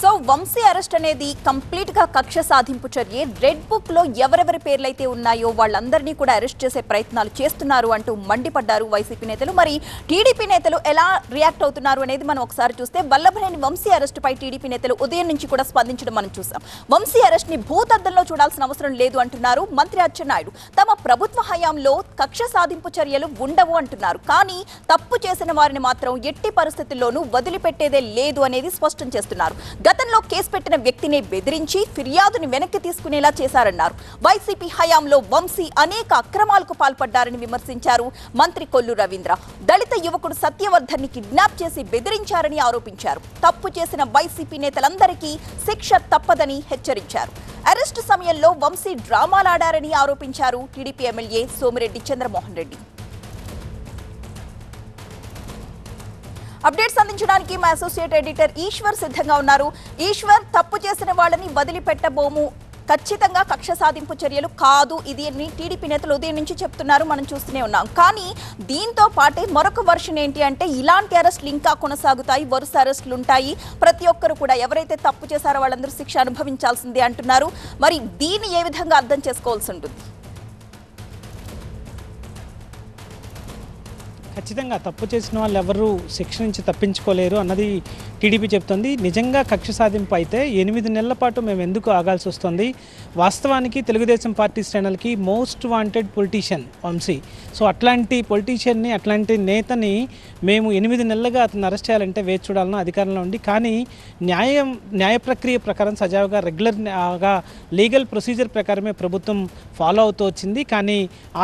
So Vamsi arrest అనేది కంప్లీట్గా కక్ష సాధింపు చర్య. రెడ్ బుక్లో ఎవరెవరి పేర్లైతే ఉన్నాయో వాళ్ళందరినీ కూడా అరెస్ట్ చేసే ప్రయత్నాలు చేస్తున్నారు అంటూ మండిపడ్డారు వైసీపీ నేతలు. మరి టీడీపీ నేతలు ఎలా రియాక్ట్ అవుతున్నారు అనేది మనం ఒకసారి చూస్తే వల్లభనేని వంశీ అరెస్ట్ పై టీడీపీ నేతలు ఉదయం నుంచి కూడా స్పందించడం మనం చూసాం. వంశీ అరెస్ట్ని భూతద్దంలో చూడాల్సిన అవసరం లేదు అంటున్నారు మంత్రి అచ్చెన్నాయుడు. తమ ప్రభుత్వ హయాంలో కక్ష సాధింపు చర్యలు ఉండవు అంటున్నారు. కానీ తప్పు చేసిన వారిని మాత్రం ఎట్టి పరిస్థితుల్లోనూ వదిలిపెట్టేదే లేదు అనేది స్పష్టం చేస్తున్నారు. గతంలో కేసు పెట్టిన వ్యక్తిని బెదిరించి ఫిర్యాదుని వెనక్కి తీసుకునేలా చేశారన్నారు. వైసీపీ హయాంలో వంశీ అనేక అక్రమాలకు పాల్పడ్డారని విమర్శించారు మంత్రి కొల్లు రవీంద్ర. దళిత యువకుడు సత్యవర్ధన్ని కిడ్నాప్ చేసి బెదిరించారని ఆరోపించారు. తప్పు చేసిన వైసీపీ నేతలందరికీ శిక్ష తప్పదని హెచ్చరించారు. అరెస్టు సమయంలో వంశీ డ్రామాలాడారని ఆరోపించారు TDP MLA Somireddy Chandramohan Reddy. Updates అందించడానికి మా అసోసియేట్ ఎడిటర్ ఈశ్వర్ సిద్ధంగా ఉన్నారు. ఈశ్వర్ తప్పు చేసిన వాళ్ళని వదిలిపెట్టబోము. ఖచ్చితంగా కక్ష సాధింపు చర్యలు కాదు ఇది అని టీడీపీ నేతలు ఉదయం నుంచి చెప్తున్నారు. మనం చూస్తూనే ఉన్నాం. కానీ దీంతో పాటే మరొక వర్షన్ ఏంటి అంటే ఇలాంటి అరెస్టులు ఇంకా కొనసాగుతాయి. వరుస అరెస్టులు ఉంటాయి. ప్రతి ఒక్కరు కూడా ఎవరైతే తప్పు చేశారో వాళ్ళందరూ శిక్ష అనుభవించాల్సిందే అంటున్నారు. మరి దీన్ని ఏ విధంగా అర్థం చేసుకోవాల్సి ఉంటుంది? ఖచ్చితంగా తప్పు చేసిన వాళ్ళు ఎవరు శిక్ష నుంచి తప్పించుకోలేరు అన్నది టీడీపీ చెప్తుంది. నిజంగా కక్ష సాధింపు అయితే ఎనిమిది నెలల పాటు మేము ఎందుకు ఆగాల్సి వస్తుంది? వాస్తవానికి Telugu Desam party శ్రేణులకి most wanted politician Vamsi. So అట్లాంటి పొలిటీషియన్ని అట్లాంటి నేతని మేము ఎనిమిది నెలలుగా అతను అరెస్ట్ చేయాలంటే వేచి చూడాలన్న అధికారంలో ఉండి కానీ న్యాయం న్యాయ ప్రక్రియ ప్రకారం సజావుగా రెగ్యులర్గా లీగల్ ప్రొసీజర్ ప్రకారమే ప్రభుత్వం ఫాలో అవుతూ వచ్చింది. కానీ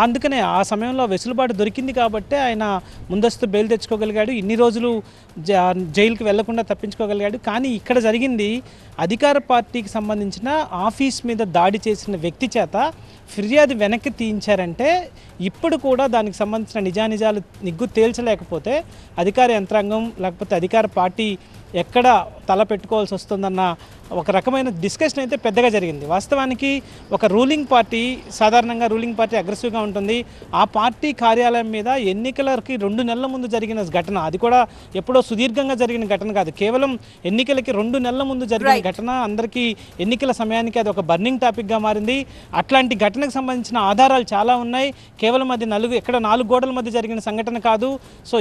అందుకనే ఆ సమయంలో వెసులుబాటు దొరికింది కాబట్టే ఆయన ముందస్తు బెయిల్ తెచ్చుకోగలిగాడు. ఇన్ని రోజులు జ- జైలుకి వెళ్ళకుండా తప్పించుకోగలిగాడు. కానీ ఇక్కడ జరిగింది అధికార పార్టీకి సంబంధించిన ఆఫీస్ మీద దాడి చేసిన వ్యక్తి చేత ఫిర్యాదు వెనక్కి తీయించారంటే ఇప్పుడు కూడా దానికి సంబంధించిన నిజానిజాలు నిగ్గు తేల్చలేకపోతే అధికార యంత్రాంగం లేకపోతే అధికార పార్టీ ఎక్కడ తల పెట్టుకోవాల్సి వస్తుందన్న ఒక రకమైన డిస్కషన్ అయితే పెద్దగా జరిగింది. వాస్తవానికి ఒక రూలింగ్ పార్టీ సాధారణంగా రూలింగ్ పార్టీ అగ్రెసివ్గా ఉంటుంది. ఆ పార్టీ కార్యాలయం మీద ఎన్నికల ఎన్నికలకి రెండు నెలల ముందు జరిగిన ఘటన. అది కూడా ఎప్పుడో సుదీర్ఘంగా జరిగిన ఘటన కాదు. కేవలం ఎన్నికలకి రెండు నెలల ముందు జరిగిన. ఘటన. అందరికీ ఎన్నికల సమయానికి అది ఒక బర్నింగ్ టాపిక్గా మారింది. అట్లాంటి ఘటనకు సంబంధించిన ఆధారాలు చాలా ఉన్నాయి. కేవలం అది నలుగు ఎక్కడ నాలుగు గోడల మధ్య జరిగిన సంఘటన కాదు. సో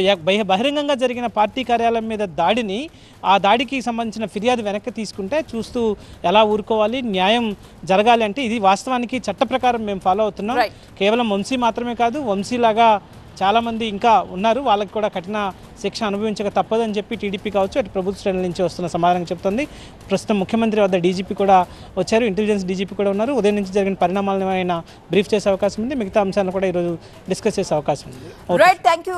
బహిరంగంగా జరిగిన పార్టీ కార్యాలయం మీద దాడిని ఆ దాడికి సంబంధించిన ఫిర్యాదు వెనక్కి తీసుకుంటే చూస్తూ ఎలా ఊరుకోవాలి న్యాయం జరగాలి అంటే ఇది వాస్తవానికి చట్ట ప్రకారం మేము ఫాలో అవుతున్నాం. కేవలం వంశీ మాత్రమే కాదు వంశీలాగా చాలామంది ఇంకా ఉన్నారు. వాళ్ళకి కూడా కఠిన శిక్ష అనుభవించక తప్పదని చెప్పి టీడీపీ కావచ్చు అటు ప్రభుత్వ శ్రేణుల నుంచి వస్తున్న సమాధానం చెప్తుంది. ప్రస్తుతం ముఖ్యమంత్రి వద్ద డీజీపీ కూడా వచ్చారు ఇంటెలిజెన్స్ డీజీపీ కూడా ఉన్నారు. ఉదయం నుంచి జరిగిన పరిణామాలను ఆయన బ్రీఫ్ చేసే అవకాశం ఉంది. మిగతా అంశాలను కూడా ఈరోజు డిస్కస్ చేసే అవకాశం ఉంది. Right thank you